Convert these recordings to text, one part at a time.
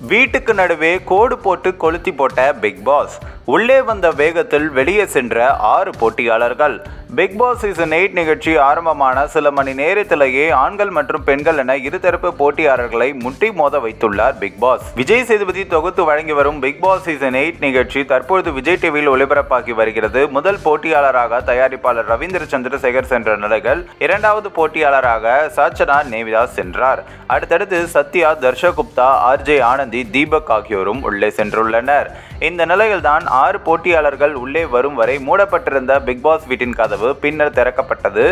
வீட்டுக்கு நடுவே கோடு போட்டு கொளுத்தி போட்ட பிக் பாஸ். உள்ளே வந்த வேகத்தில் வெளியே சென்ற ஆறு போட்டியாளர்கள். பிக் பாஸ் சீசன் எயிட் நிகழ்ச்சி ஆரம்பமான சில மணி நேரத்திலேயே ஆண்கள் மற்றும் பெண்கள் என இருதரப்பு போட்டியாளர்களை முட்டி மோத வைத்துள்ளார் பிக் பாஸ் விஜய் சேதுபதி தொகுத்து வழங்கி வரும் பிக் பாஸ் சீசன் எயிட் நிகழ்ச்சி தற்பொழுது விஜய் டிவியில் ஒளிபரப்பாகி வருகிறது. முதல் போட்டியாளராக தயாரிப்பாளர் ரவீந்திர சந்திரசேகர் சென்ற நிலையில் இரண்டாவது போட்டியாளராக சாச்சனா நேவிதாஸ் சென்றார். அடுத்தடுத்து சத்யா தர்ஷகுப்தா ஆர்ஜே ஆனந்தி தீபக் ஆகியோரும் உள்ளே சென்றுள்ளனர். இந்த நிலையில்தான் ஆறு போட்டியாளர்கள் உள்ளே வரும் வரை மூடப்பட்டிருந்த பிக் பாஸ் வீட்டின் கதவு பின்னர் திறக்கப்பட்டது.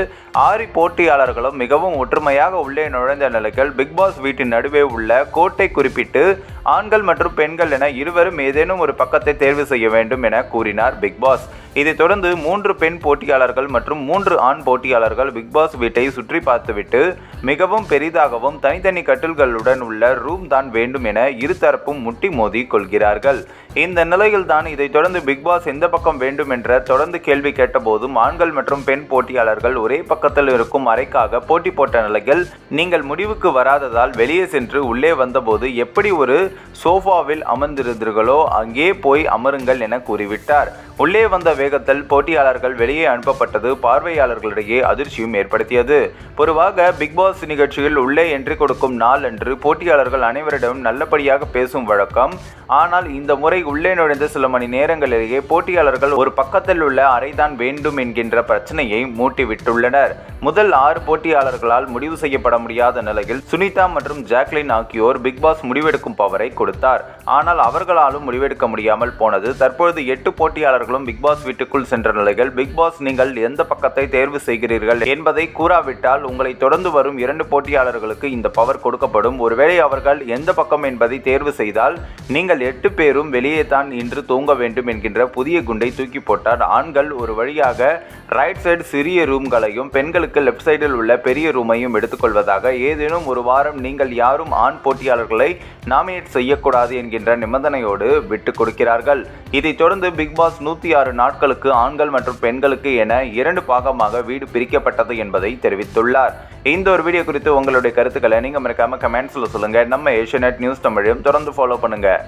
ஆறு போட்டியாளர்களும் மிகவும் ஒற்றுமையாக உள்ளே நுழைந்த நிலையில் பிக் பாஸ் வீட்டின் நடுவே உள்ள கோட்டை குறிப்பிட்டு ஆண்கள் மற்றும் பெண்கள் என இருவரும் ஏதேனும் ஒரு பக்கத்தை தேர்வு செய்ய வேண்டும் என கூறினார் பிக்பாஸ் இதைத் தொடர்ந்து மூன்று பெண் போட்டியாளர்கள் மற்றும் மூன்று ஆண் போட்டியாளர்கள் பிக்பாஸ் வீட்டை சுற்றி பார்த்துவிட்டு மிகவும் பெரிதாகவும் தனித்தனி கட்டில்களுடன் உள்ள ரூம் தான் வேண்டும் என இருதரப்பும் முட்டி மோதி கொள்கிறார்கள். இந்த நிலையில்தான் இதைத் தொடர்ந்து பிக்பாஸ் எந்த பக்கம் வேண்டும் என்ற தொடர்ந்து கேள்வி கேட்டபோதும் ஆண்கள் மற்றும் பெண் போட்டியாளர்கள் ஒரே பக்கத்தில் இருக்கும் அறைக்காக போட்டி போட்ட நிலையில் நீங்கள் முடிவுக்கு வராததால் வெளியே சென்று உள்ளே வந்தபோது எப்படி ஒரு சோஃபாவில் அமர்ந்திருந்தீர்களோ அங்கே போய் அமருங்கள் என கூறிவிட்டார். உள்ளே வந்த வேகத்தில் போட்டியாளர்கள் வெளியே அனுப்பப்பட்டது. பார்வையாளர்களிடையே அதிர்ச்சியும் ஏற்படுத்தியது. பொதுவாக பிக்பாஸ் நிகழ்ச்சியில் உள்ளே என்ட்ரி கொடுக்கும் நாள் அன்று போட்டியாளர்கள் அனைவரிடமும் நல்லபடியாக பேசும் வழக்கம். ஆனால் இந்த முறை உள்ளே நுழைந்த சில மணி நேரங்களிலேயே போட்டியாளர்கள் ஒரு பக்கத்தில் உள்ள அறைதான் வேண்டும் என்கின்ற பிரச்சனையை மூட்டிவிட்டுள்ளனர். முதல் ஆறு போட்டியாளர்களால் முடிவு செய்யப்பட முடியாத நிலையில் சுனிதா மற்றும் ஜாக்லின் ஆகியோர் பிக்பாஸ் முடிவெடுக்கும் பவரை கொடுத்தார். ஆனால் அவர்களாலும் முடிவெடுக்க முடியாமல் போனது. தற்பொழுது எட்டு போட்டியாளர்களும் பிக் பாஸ் வீட்டுக்குள் சென்ற நிலையில் பிக் பாஸ் நீங்கள் எந்த பக்கத்தை தேர்வு செய்கிறீர்கள் என்பதை கூறாவிட்டால் உங்களை தொடர்ந்து வரும் இரண்டு போட்டியாளர்களுக்கு இந்த பவர் கொடுக்கப்படும். ஒருவேளை அவர்கள் எந்த பக்கம் என்பதை தேர்வு செய்தால் நீங்கள் எட்டு பேரும் வெளியே தான் இன்று தூங்க வேண்டும் என்கின்ற புதிய குண்டை தூக்கி போட்டார். ஆண்கள் ஒரு வழியாக ரைட் சைடு சிறிய ரூம்களையும் பெண்களுக்கு லெஃப்ட் சைடில் உள்ள பெரிய ரூமையும் எடுத்துக்கொள்வதாக ஏதேனும் ஒரு வாரம் நீங்கள் யாரும் ஆண் போட்டியாளர்களை நாமினேட் செய்யக்கூடாது என்கின்ற நிபந்தனையோடு விட்டு கொடுக்கிறார்கள். இதைத் தொடர்ந்து பிக் பாஸ் நூற்றி ஆறு நாட்களுக்கு ஆண்கள் மற்றும் பெண்களுக்கு என இரண்டு பாகமாக வீடு பிரிக்கப்பட்டது என்பதை தெரிவித்துள்ளார். இந்த ஒரு வீடியோ குறித்து உங்களுடைய கருத்துக்களை நீங்கள் மறக்காம கமெண்ட்ஸில் சொல்லுங்கள் நம்ம ஏஷியநெட் நியூஸ் தமிழையும் தொடர்ந்து ஃபாலோ பண்ணுங்கள்